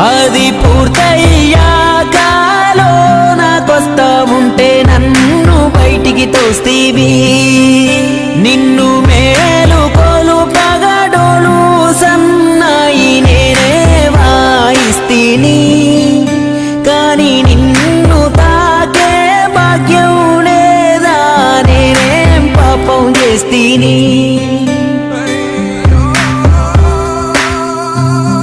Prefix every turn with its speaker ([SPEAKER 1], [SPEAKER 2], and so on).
[SPEAKER 1] అది పూర్తయ్యాకాలో నాకొస్తా ఉంటే నన్ను బయటికి తోస్తీవి. నిన్ను మేలు కోలు పగడోలు సన్నాయి నేనే వాయిస్తీని. కానీ నిన్ను తాకే భాగ్యం లేదా నేనేం పాపం చేస్తీని.